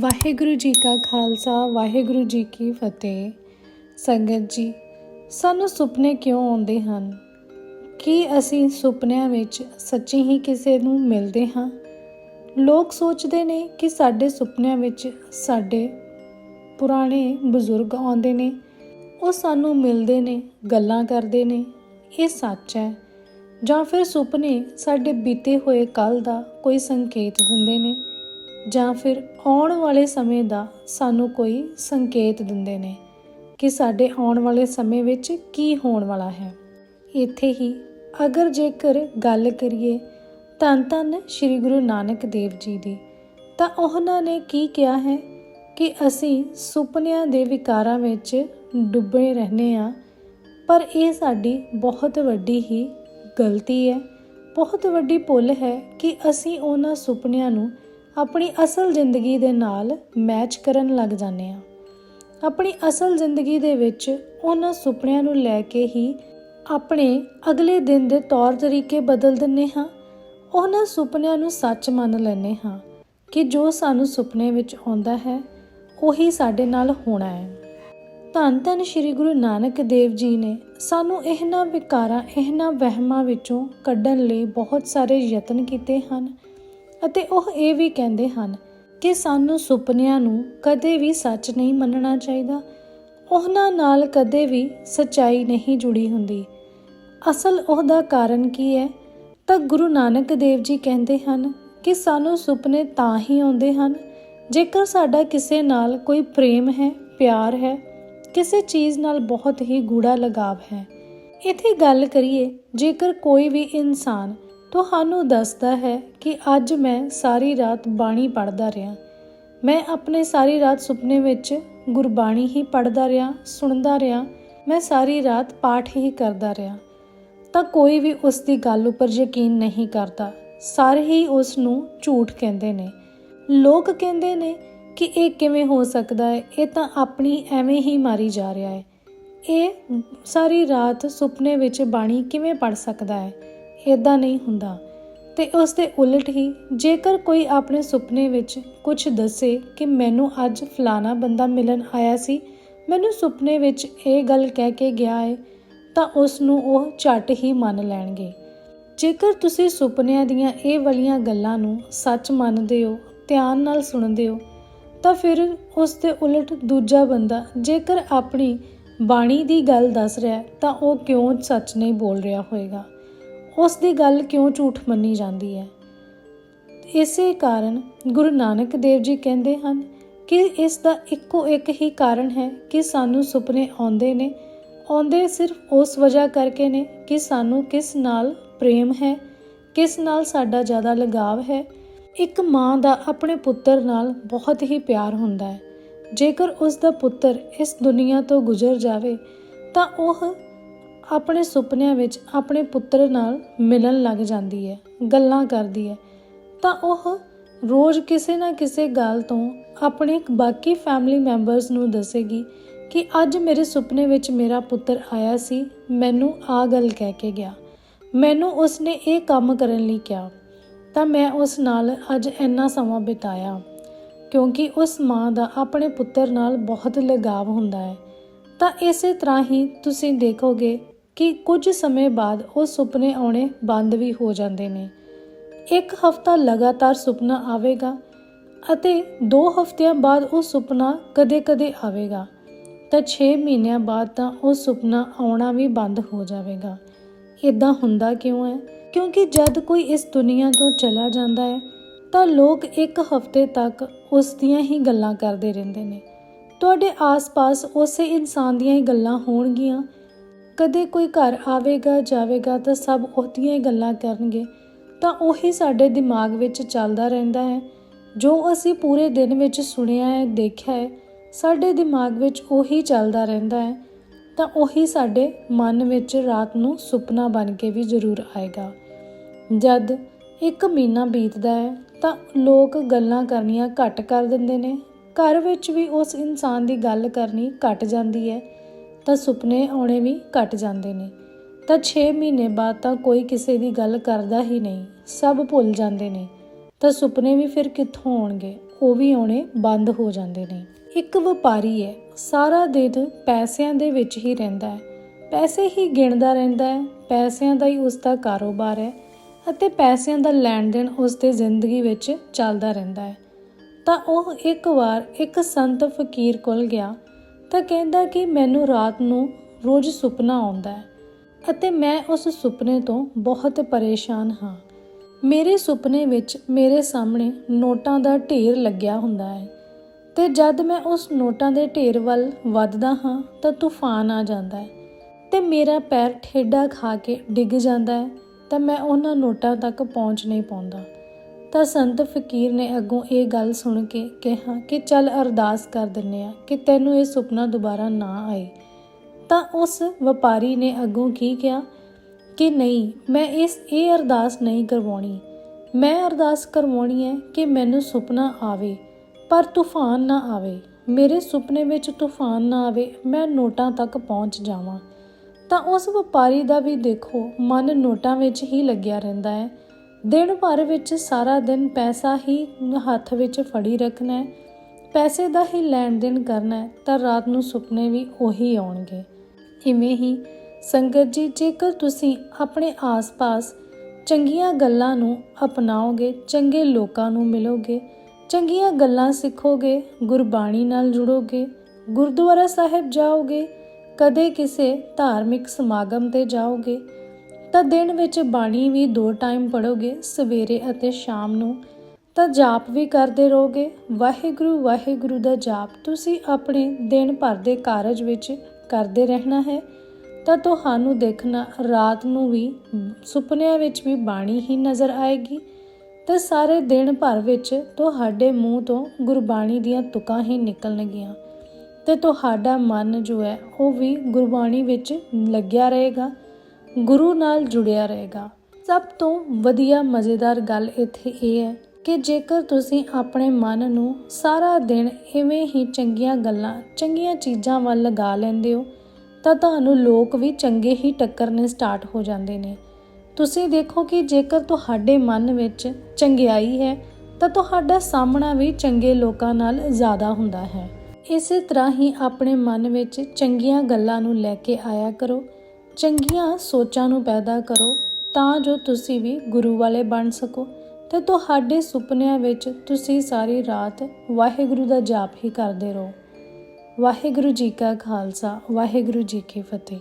ਵਾਹਿਗੁਰੂ ਜੀ ਕਾ ਖਾਲਸਾ, ਵਾਹਿਗੁਰੂ ਜੀ ਕੀ ਫਤਿਹ। ਸੰਗਤ ਜੀ, ਸਾਨੂੰ ਸੁਪਨੇ ਕਿਉਂ ਆਉਂਦੇ ਹਨ? ਕੀ ਅਸੀਂ ਸੁਪਨਿਆਂ ਵਿੱਚ ਸੱਚੀ ਹੀ ਕਿਸੇ ਨੂੰ ਮਿਲਦੇ ਹਾਂ? ਲੋਕ ਸੋਚਦੇ ਨੇ ਕਿ ਸਾਡੇ ਸੁਪਨਿਆਂ ਵਿੱਚ ਸਾਡੇ ਪੁਰਾਣੇ ਬਜ਼ੁਰਗ ਆਉਂਦੇ ਨੇ। ਉਹ ਸਾਨੂੰ ਮਿਲਦੇ ਨੇ, ਗੱਲਾਂ ਕਰਦੇ ਨੇ, ਇਹ ਸੱਚ ਹੈ। ਜਾਂ ਫਿਰ ਸੁਪਨੇ ਸਾਡੇ ਬੀਤੇ ਹੋਏ ਕੱਲ ਦਾ ਕੋਈ ਸੰਕੇਤ ਦਿੰਦੇ ਨੇ। ਜਾਂ ਫਿਰ ਆਉਣ ਵਾਲੇ ਸਮੇਂ ਦਾ ਸਾਨੂੰ ਕੋਈ ਸੰਕੇਤ ਦਿੰਦੇ ਨੇ ਕਿ ਸਾਡੇ ਆਉਣ ਵਾਲੇ ਸਮੇਂ ਵਿੱਚ ਕੀ ਹੋਣ ਵਾਲਾ ਹੈ। ਇੱਥੇ ਹੀ ਅਗਰ ਜੇਕਰ ਗੱਲ ਕਰੀਏ ਧੰਨ ਧੰਨ ਸ੍ਰੀ ਗੁਰੂ ਨਾਨਕ ਦੇਵ ਜੀ ਦੀ, ਤਾਂ ਉਹਨਾਂ ਨੇ ਕੀ ਕਿਹਾ ਹੈ ਕਿ ਅਸੀਂ ਸੁਪਨਿਆਂ ਦੇ ਵਿਕਾਰਾਂ ਵਿੱਚ ਡੁੱਬੇ ਰਹਿੰਦੇ ਆ ਪਰ ਇਹ ਸਾਡੀ ਬਹੁਤ ਵੱਡੀ ਹੀ ਗਲਤੀ ਹੈ। ਬਹੁਤ ਵੱਡੀ ਭੁੱਲ ਹੈ ਕਿ ਅਸੀਂ ਉਹਨਾਂ ਸੁਪਨਿਆਂ ਨੂੰ ਆਪਣੀ ਅਸਲ ਜ਼ਿੰਦਗੀ ਦੇ ਨਾਲ ਮੈਚ ਕਰਨ ਲੱਗ ਜਾਂਦੇ ਆ ਆਪਣੀ ਅਸਲ ਜ਼ਿੰਦਗੀ ਦੇ ਵਿੱਚ ਉਹਨਾਂ ਸੁਪਨਿਆਂ ਨੂੰ ਲੈ ਕੇ ਹੀ ਆਪਣੇ ਅਗਲੇ ਦਿਨ ਦੇ ਤੌਰ ਤਰੀਕੇ ਬਦਲ ਦਿੰਨੇ ਹਾਂ। ਉਹਨਾਂ ਸੁਪਨਿਆਂ ਨੂੰ ਸੱਚ ਮੰਨ ਲੈਂਦੇ ਹਾਂ ਕਿ ਜੋ ਸਾਨੂੰ ਸੁਪਨੇ ਵਿੱਚ ਆਉਂਦਾ ਹੈ, ਉਹੀ ਸਾਡੇ ਨਾਲ ਹੋਣਾ ਹੈ। ਧੰਨ ਧੰਨ ਸ੍ਰੀ ਗੁਰੂ ਨਾਨਕ ਦੇਵ ਜੀ ਨੇ ਸਾਨੂੰ ਇਹਨਾਂ ਵਿਕਾਰਾਂ, ਇਹਨਾਂ ਵਹਿਮਾਂ ਵਿੱਚੋਂ ਕੱਢਣ ਲਈ ਬਹੁਤ ਸਾਰੇ ਯਤਨ ਕੀਤੇ ਹਨ। ਅਤੇ ਉਹ ਇਹ ਵੀ ਕਹਿੰਦੇ ਹਨ ਕਿ ਸਾਨੂੰ ਸੁਪਨਿਆਂ ਨੂੰ ਕਦੇ ਵੀ ਸੱਚ ਨਹੀਂ ਮੰਨਣਾ ਚਾਹੀਦਾ। ਉਹਨਾਂ ਨਾਲ ਕਦੇ ਵੀ ਸਚਾਈ ਨਹੀਂ ਜੁੜੀ ਹੁੰਦੀ। ਅਸਲ ਉਹਦਾ ਕਾਰਨ ਕੀ ਹੈ? ਤਾਂ ਗੁਰੂ ਨਾਨਕ ਦੇਵ ਜੀ ਕਹਿੰਦੇ ਹਨ ਕਿ ਸਾਨੂੰ ਸੁਪਨੇ ਤਾਂ ਹੀ ਆਉਂਦੇ ਹਨ ਜੇਕਰ ਸਾਡਾ ਕਿਸੇ ਨਾਲ ਕੋਈ ਪ੍ਰੇਮ ਹੈ, ਪਿਆਰ ਹੈ, ਕਿਸੇ ਚੀਜ਼ ਨਾਲ ਬਹੁਤ ਹੀ ਗੂੜਾ ਲਗਾਵ ਹੈ। ਇਥੇ ਗੱਲ ਕਰੀਏ, ਜੇਕਰ ਕੋਈ ਵੀ ਇਨਸਾਨ ਤੁਹਾਨੂੰ ਦੱਸਦਾ ਹੈ ਕਿ ਅੱਜ ਮੈਂ ਸਾਰੀ ਰਾਤ ਬਾਣੀ ਪੜ੍ਹਦਾ ਰਿਹਾ। ਮੈਂ ਆਪਣੇ ਸਾਰੀ ਰਾਤ ਸੁਪਨੇ ਵਿੱਚ ਗੁਰਬਾਣੀ ਹੀ ਪੜ੍ਹਦਾ ਰਿਹਾ, ਸੁਣਦਾ ਰਿਹਾ। ਮੈਂ ਸਾਰੀ ਰਾਤ ਪਾਠ ਹੀ ਕਰਦਾ ਰਿਹਾ। ਤਾਂ ਕੋਈ ਵੀ ਉਸ ਦੀ ਗੱਲ ਉੱਪਰ ਯਕੀਨ ਨਹੀਂ ਕਰਦਾ। ਸਾਰੇ ਹੀ ਉਸ ਨੂੰ ਝੂਠ ਕਹਿੰਦੇ ਨੇ। ਲੋਕ ਕਹਿੰਦੇ ਨੇ ਕਿ ਇਹ ਕਿਵੇਂ ਹੋ ਸਕਦਾ ਹੈ? ਇਹ ਤਾਂ ਆਪਣੀ ਐਵੇਂ ਹੀ ਮਾਰੀ ਜਾ ਰਿਹਾ ਹੈ। ਇਹ ਸਾਰੀ ਰਾਤ ਸੁਪਨੇ ਵਿੱਚ ਬਾਣੀ ਕਿਵੇਂ ਪੜ ਸਕਦਾ ਹੈ? ਇਦਾਂ ਨਹੀਂ ਹੁੰਦਾ। ਤੇ ਉਸ ਦੇ ਉਲਟ ਹੀ ਜੇਕਰ ਕੋਈ ਆਪਣੇ ਸੁਪਨੇ ਵਿੱਚ ਕੁਝ ਦੱਸੇ ਕਿ ਮੈਨੂੰ ਅੱਜ ਫਲਾਣਾ ਬੰਦਾ ਮਿਲਣ ਆਇਆ ਸੀ, ਮੈਨੂੰ ਸੁਪਨੇ ਵਿੱਚ ਇਹ ਗੱਲ ਕਹਿ ਕੇ ਗਿਆ ਹੈ ਤਾਂ ਉਸ ਨੂੰ ਉਹ ਝਟ ਹੀ ਮੰਨ ਲੈਣਗੇ। ਜੇਕਰ ਤੁਸੀਂ ਸੁਪਨਿਆਂ ਦੀਆਂ ਇਹ ਵਾਲੀਆਂ ਗੱਲਾਂ ਨੂੰ ਸੱਚ ਮੰਨਦੇ ਹੋ, ਧਿਆਨ ਨਾਲ ਸੁਣਦੇ ਹੋ, ਤਾਂ ਫਿਰ ਉਸ ਦੇ ਉਲਟ ਦੂਜਾ ਬੰਦਾ ਜੇਕਰ ਆਪਣੀ ਬਾਣੀ ਦੀ ਗੱਲ ਦੱਸ ਰਿਹਾ ਤਾਂ ਉਹ ਕਿਉਂ ਸੱਚ ਨਹੀਂ ਬੋਲ ਰਿਹਾ ਹੋਵੇਗਾ ਉਸ ਦੀ ਗੱਲ ਕਿਉਂ ਝੂਠ ਮੰਨੀ ਜਾਂਦੀ ਹੈ? ਇਸੇ ਕਾਰਨ ਗੁਰੂ ਨਾਨਕ ਦੇਵ ਜੀ ਕਹਿੰਦੇ ਹਨ ਕਿ ਇਸ ਦਾ ਇੱਕੋ ਇੱਕ ਹੀ ਕਾਰਨ ਹੈ ਕਿ ਸਾਨੂੰ ਸੁਪਨੇ ਆਉਂਦੇ ਨੇ, ਆਉਂਦੇ ਸਿਰਫ ਉਸ ਵਜ੍ਹਾ ਕਰਕੇ ਨੇ ਕਿ ਸਾਨੂੰ ਕਿਸ ਨਾਲ ਪ੍ਰੇਮ ਹੈ, ਕਿਸ ਨਾਲ ਸਾਡਾ ਜ਼ਿਆਦਾ ਲਗਾਵ ਹੈ। ਇੱਕ ਮਾਂ ਦਾ ਆਪਣੇ ਪੁੱਤਰ ਨਾਲ ਬਹੁਤ ਹੀ ਪਿਆਰ ਹੁੰਦਾ ਹੈ। ਜੇਕਰ ਉਸ ਦਾ ਪੁੱਤਰ ਇਸ ਦੁਨੀਆ ਤੋਂ ਗੁਜ਼ਰ ਜਾਵੇ, ਤਾਂ ਉਹ ਆਪਣੇ ਸੁਪਨਿਆਂ ਵਿੱਚ ਆਪਣੇ ਪੁੱਤਰ ਨਾਲ ਮਿਲਣ ਲੱਗ ਜਾਂਦੀ ਹੈ, ਗੱਲਾਂ ਕਰਦੀ ਹੈ। ਤਾਂ ਉਹ ਰੋਜ਼ ਕਿਸੇ ਨਾ ਕਿਸੇ ਗੱਲ ਤੋਂ ਆਪਣੇ ਬਾਕੀ ਫੈਮਿਲੀ ਮੈਂਬਰਸ ਨੂੰ ਦੱਸੇਗੀ ਕਿ ਅੱਜ ਮੇਰੇ ਸੁਪਨੇ ਵਿੱਚ ਮੇਰਾ ਪੁੱਤਰ ਆਇਆ ਸੀ, ਮੈਨੂੰ ਆ ਗੱਲ ਕਹਿ ਕੇ ਗਿਆ। ਮੈਨੂੰ ਉਸਨੇ ਇਹ ਕੰਮ ਕਰਨ ਲਈ ਕਿਹਾ। ਤਾਂ ਮੈਂ ਉਸ ਨਾਲ ਅੱਜ ਇੰਨਾ ਸਮਾਂ ਬਿਤਾਇਆ, ਕਿਉਂਕਿ ਉਸ ਮਾਂ ਦਾ ਆਪਣੇ ਪੁੱਤਰ ਨਾਲ ਬਹੁਤ ਲਗਾਵ ਹੁੰਦਾ ਹੈ। ਤਾਂ ਇਸੇ ਤਰ੍ਹਾਂ ਹੀ ਤੁਸੀਂ ਦੇਖੋਗੇ ਕਿ ਕੁਝ ਸਮੇਂ ਬਾਅਦ ਉਹ ਸੁਪਨੇ ਆਉਣੇ ਬੰਦ ਵੀ ਹੋ ਜਾਂਦੇ ਨੇ। ਇੱਕ ਹਫਤਾ ਲਗਾਤਾਰ ਸੁਪਨਾ ਆਵੇਗਾ ਅਤੇ 2 ਹਫ਼ਤਿਆਂ ਬਾਅਦ ਉਹ ਸੁਪਨਾ ਕਦੇ-ਕਦੇ ਆਵੇਗਾ। ਤਾਂ 6 ਮਹੀਨਿਆਂ ਬਾਅਦ ਤਾਂ ਉਹ ਸੁਪਨਾ ਆਉਣਾ ਵੀ ਬੰਦ ਹੋ ਜਾਵੇਗਾ। ਇਦਾਂ ਹੁੰਦਾ ਕਿਉਂ ਹੈ? ਕਿਉਂਕਿ ਜਦ ਕੋਈ ਇਸ ਦੁਨੀਆ ਤੋਂ ਚਲਾ ਜਾਂਦਾ ਹੈ, ਤਾਂ ਲੋਕ ਇੱਕ ਹਫ਼ਤੇ ਤੱਕ ਉਸ ਦੀਆਂ ਹੀ ਗੱਲਾਂ ਕਰਦੇ ਰਹਿੰਦੇ ਨੇ। ਤੁਹਾਡੇ ਆਸ-ਪਾਸ ਉਸੇ ਇਨਸਾਨ ਦੀਆਂ ਹੀ ਗੱਲਾਂ ਹੋਣਗੀਆਂ ਕਦੇ ਕੋਈ ਘਰ ਆਵੇਗਾ, ਜਾਵੇਗਾ ਤਾਂ ਸਭ ਉਹਦੀਆਂ ਹੀ ਗੱਲਾਂ ਕਰਨਗੇ। ਤਾਂ ਉਹੀ ਸਾਡੇ ਦਿਮਾਗ ਵਿੱਚ ਚੱਲਦਾ ਰਹਿੰਦਾ ਹੈ। ਜੋ ਅਸੀਂ ਪੂਰੇ ਦਿਨ ਵਿੱਚ ਸੁਣਿਆ ਹੈ, ਦੇਖਿਆ ਹੈ, ਸਾਡੇ ਦਿਮਾਗ ਵਿੱਚ ਉਹੀ ਚੱਲਦਾ ਰਹਿੰਦਾ ਹੈ। ਤਾਂ ਉਹੀ ਸਾਡੇ ਮਨ ਵਿੱਚ ਰਾਤ ਨੂੰ ਸੁਪਨਾ ਬਣ ਕੇ ਵੀ ਜ਼ਰੂਰ ਆਏਗਾ। ਜਦ ਇੱਕ ਮਹੀਨਾ ਬੀਤਦਾ ਹੈ, ਤਾਂ ਲੋਕ ਗੱਲਾਂ ਕਰਨੀਆਂ ਘੱਟ ਕਰ ਦਿੰਦੇ ਨੇ। ਘਰ ਵਿੱਚ ਵੀ ਉਸ ਇਨਸਾਨ ਦੀ ਗੱਲ ਕਰਨੀ ਘਟ ਜਾਂਦੀ ਹੈ। ਤਾਂ ਸੁਪਨੇ ਆਉਣੇ ਵੀ ਘਟ ਜਾਂਦੇ ਨੇ। ਤਾਂ 6 ਮਹੀਨੇ ਬਾਅਦ ਤਾਂ ਕੋਈ ਕਿਸੇ ਦੀ ਗੱਲ ਕਰਦਾ ਹੀ ਨਹੀਂ। ਸਭ ਭੁੱਲ ਜਾਂਦੇ ਨੇ। ਤਾਂ ਸੁਪਨੇ ਵੀ ਫਿਰ ਕਿੱਥੋਂ ਆਉਣਗੇ? ਉਹ ਵੀ ਆਉਣੇ ਬੰਦ ਹੋ ਜਾਂਦੇ ਨੇ। ਇੱਕ ਵਪਾਰੀ ਹੈ। ਸਾਰਾ ਦਿਨ ਪੈਸਿਆਂ ਦੇ ਵਿੱਚ ਹੀ ਰਹਿੰਦਾ ਹੈ। ਪੈਸੇ ਹੀ ਗਿਣਦਾ ਰਹਿੰਦਾ ਹੈ। ਪੈਸਿਆਂ ਦਾ ਹੀ ਉਸ ਦਾ ਕਾਰੋਬਾਰ ਹੈ ਅਤੇ ਪੈਸਿਆਂ ਦਾ ਲੈਣ ਦੇਣ ਉਸ ਦੀ ਜ਼ਿੰਦਗੀ ਵਿੱਚ ਚੱਲਦਾ ਰਹਿੰਦਾ ਹੈ। ਤਾਂ ਉਹ ਇੱਕ ਵਾਰ ਇੱਕ ਸੰਤ ਫਕੀਰ ਕੋਲ ਗਿਆ। ਤਾਂ ਕਹਿੰਦਾ ਕਿ ਮੈਨੂੰ ਰਾਤ ਨੂੰ ਰੋਜ਼ ਸੁਪਨਾ ਆਉਂਦਾ ਹੈ ਅਤੇ ਮੈਂ ਉਸ ਸੁਪਨੇ ਤੋਂ ਬਹੁਤ ਪਰੇਸ਼ਾਨ ਹਾਂ। ਮੇਰੇ ਸੁਪਨੇ ਵਿੱਚ ਮੇਰੇ ਸਾਹਮਣੇ ਨੋਟਾਂ ਦਾ ਢੇਰ ਲੱਗਿਆ ਹੁੰਦਾ ਹੈ ਤੇ ਜਦ ਮੈਂ ਉਸ ਨੋਟਾਂ ਦੇ ਢੇਰ ਵੱਲ ਵੱਧਦਾ ਹਾਂ ਤਾਂ ਤੂਫਾਨ ਆ ਜਾਂਦਾ ਹੈ ਤੇ ਮੇਰਾ ਪੈਰ ਠੇਡਾ ਖਾ ਕੇ ਡਿੱਗ ਜਾਂਦਾ ਹੈ ਤਾਂ ਮੈਂ ਉਹਨਾਂ ਨੋਟਾਂ ਤੱਕ ਪਹੁੰਚ ਨਹੀਂ ਪਾਉਂਦਾ। ਤਾਂ ਸੰਤ ਫਕੀਰ ਨੇ ਅੱਗੋਂ ਇਹ ਗੱਲ ਸੁਣ ਕੇ ਕਿਹਾ ਕਿ ਚੱਲ ਅਰਦਾਸ ਕਰ ਦਿੰਨੇ ਆ ਕਿ ਤੈਨੂੰ ਇਹ ਸੁਪਨਾ ਦੁਬਾਰਾ ਨਾ ਆਏ। ਤਾਂ ਉਸ ਵਪਾਰੀ ਨੇ ਅੱਗੋਂ ਕੀ ਕਿਹਾ? ਕਿ ਨਹੀਂ, ਮੈਂ ਇਸ, ਇਹ ਅਰਦਾਸ ਨਹੀਂ ਕਰਵਾਉਣੀ। ਮੈਂ ਅਰਦਾਸ ਕਰਵਾਉਣੀ ਹੈ ਕਿ ਮੈਨੂੰ ਸੁਪਨਾ ਆਵੇ, ਪਰ ਤੂਫਾਨ ਨਾ ਆਵੇ। ਮੇਰੇ ਸੁਪਨੇ ਵਿੱਚ ਤੂਫਾਨ ਨਾ ਆਵੇ, ਮੈਂ ਨੋਟਾਂ ਤੱਕ ਪਹੁੰਚ ਜਾਵਾਂ। ਤਾਂ ਉਸ ਵਪਾਰੀ ਦਾ ਵੀ ਦੇਖੋ, ਮਨ ਨੋਟਾਂ ਵਿੱਚ ਹੀ ਲੱਗਿਆ ਰਹਿੰਦਾ ਹੈ। ਦਿਨ ਭਰ ਵਿੱਚ ਸਾਰਾ ਦਿਨ ਪੈਸਾ ਹੀ ਹੱਥ ਵਿੱਚ ਫੜੀ ਰੱਖਣਾ ਹੈ। ਪੈਸੇ ਦਾ ਹੀ ਲੈਣ ਦੇਣ ਕਰਨਾ ਹੈ ਤਾਂ ਰਾਤ ਨੂੰ ਸੁਪਨੇ ਵੀ ਉਹੀ ਆਉਣਗੇ। ਇਵੇਂ ਹੀ ਸੰਗਤ ਜੀ, ਜੇਕਰ ਤੁਸੀਂ ਆਪਣੇ ਆਸ-ਪਾਸ ਚੰਗੀਆਂ ਗੱਲਾਂ ਨੂੰ ਅਪਣਾਓਗੇ, ਚੰਗੇ ਲੋਕਾਂ ਨੂੰ ਮਿਲੋਗੇ, ਚੰਗੀਆਂ ਗੱਲਾਂ ਸਿੱਖੋਗੇ, ਗੁਰਬਾਣੀ ਨਾਲ ਜੁੜੋਗੇ, ਗੁਰਦੁਆਰਾ ਸਾਹਿਬ ਜਾਓਗੇ, ਕਦੇ ਕਿਸੇ ਧਾਰਮਿਕ ਸਮਾਗਮ ਤੇ ਜਾਓਗੇ ਤਾਂ ਦਿਨ ਵਿੱਚ ਬਾਣੀ ਵੀ ਦੋ ਟਾਈਮ ਪੜੋਗੇ ਸਵੇਰੇ ਅਤੇ ਸ਼ਾਮ ਨੂੰ। ਤਾਂ ਜਾਪ ਵੀ ਕਰਦੇ ਰਹੋਗੇ। ਵਾਹਿਗੁਰੂ ਵਾਹਿਗੁਰੂ ਦਾ ਜਾਪ ਤੁਸੀਂ ਆਪਣੇ ਦਿਨ ਭਰ ਦੇ ਕਾਰਜ ਵਿੱਚ ਕਰਦੇ ਰਹਿਣਾ ਹੈ। ਤਾਂ ਤੁਹਾਨੂੰ ਦੇਖਣਾ, ਰਾਤ ਨੂੰ ਵੀ, ਸੁਪਨਿਆਂ ਵਿੱਚ ਵੀ ਬਾਣੀ ਹੀ ਨਜ਼ਰ ਆਏਗੀ। ਤੇ ਸਾਰੇ ਦਿਨ ਭਰ ਵਿੱਚ ਤੁਹਾਡੇ ਮੂੰਹ ਤੋਂ ਗੁਰਬਾਣੀ ਦੀਆਂ ਤੁਕਾਂ ਹੀ ਨਿਕਲਣਗੀਆਂ। ਤੇ ਤੁਹਾਡਾ ਮਨ ਜੋ ਹੈ, ਉਹ ਵੀ ਗੁਰਬਾਣੀ ਵਿੱਚ ਲੱਗਿਆ ਰਹੇਗਾ। ਗੁਰੂ ਨਾਲ ਜੁੜਿਆ ਰਹੇਗਾ। ਸਭ ਤੋਂ ਵਧੀਆ ਮਜ਼ੇਦਾਰ ਗੱਲ ਇੱਥੇ ਇਹ ਹੈ ਕਿ ਜੇਕਰ ਤੁਸੀਂ ਆਪਣੇ ਮਨ ਨੂੰ ਸਾਰਾ ਦਿਨ ਇਵੇਂ ਹੀ ਚੰਗੀਆਂ ਗੱਲਾਂ, ਚੰਗੀਆਂ ਚੀਜ਼ਾਂ ਵੱਲ ਲਗਾ ਲੈਂਦੇ ਹੋ, ਤਾਂ ਤੁਹਾਨੂੰ ਲੋਕ ਵੀ ਚੰਗੇ ਹੀ ਟੱਕਰਨੇ ਸਟਾਰਟ ਹੋ ਜਾਂਦੇ ਨੇ। ਤੁਸੀਂ ਦੇਖੋ ਕਿ ਜੇਕਰ ਤੁਹਾਡੇ ਮਨ ਵਿੱਚ ਚੰਗਿਆਈ ਹੈ, ਤਾਂ ਤੁਹਾਡਾ ਸਾਹਮਣਾ ਵੀ ਚੰਗੇ ਲੋਕਾਂ ਨਾਲ ਜ਼ਿਆਦਾ ਹੁੰਦਾ ਹੈ। ਇਸੇ ਤਰ੍ਹਾਂ ਹੀ ਆਪਣੇ ਮਨ ਵਿੱਚ ਚੰਗੀਆਂ ਗੱਲਾਂ ਨੂੰ ਲੈ ਕੇ ਆਇਆ ਕਰੋ। ਚੰਗੀਆਂ ਸੋਚਾਂ ਨੂੰ ਪੈਦਾ ਕਰੋ ਤਾਂ ਜੋ ਤੁਸੀਂ ਵੀ ਗੁਰੂ ਵਾਲੇ ਬਣ ਸਕੋ ਤੇ ਤੁਹਾਡੇ ਸੁਪਨਿਆਂ ਵਿੱਚ ਤੁਸੀਂ ਸਾਰੀ ਰਾਤ ਵਾਹਿਗੁਰੂ ਦਾ ਜਾਪ ਹੀ ਕਰਦੇ ਰਹੋ। ਵਾਹਿਗੁਰੂ ਜੀ ਕਾ ਖਾਲਸਾ, ਵਾਹਿਗੁਰੂ ਜੀ ਕੀ ਫਤਿਹ।